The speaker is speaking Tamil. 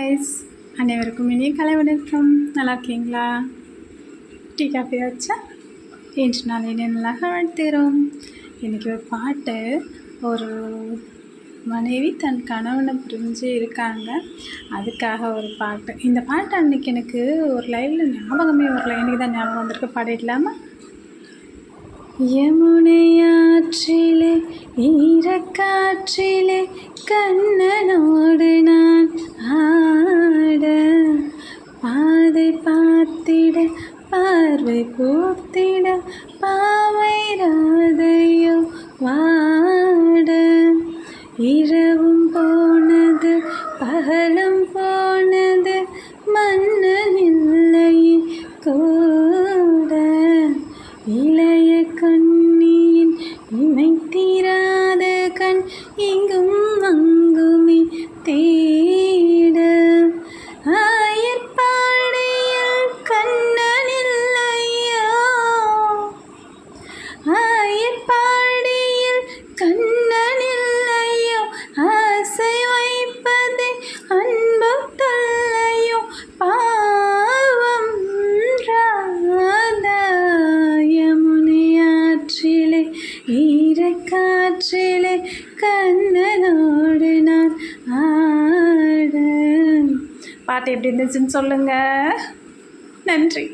கைஸ் அனைவருக்கும் இனிய கலை வணக்கம். நல்லா இருக்கீங்களா? டீ காஃபி வச்சா? இன்று நாள் இனி நல்லா வாழ்த்துகிறோம். இன்றைக்கி ஒரு பாட்டு. ஒரு மனைவி தன் கணவனை புரிஞ்சு இருக்காங்க. அதுக்காக ஒரு பாட்டு. இந்த பாட்டு அன்றைக்கி எனக்கு ஒரு லைனில் ஞாபகமே வரல. எனக்கு தான் ஞாபகம் வந்திருக்கு. பாடிடலாமா? யமுனையாற்றிலே ஈரக்காற்றிலே கண்ணனோடு பார்த்திட பார்வை பூத்திட பாவை ராதையோ வாட. இரவும் போனது பகலும் போ ஈரக்காற்றிலே கண்ணனோடு நான் ஆட பாட்டு எப்படி இருந்துச்சுன்னு சொல்லுங்கள் நன்றி.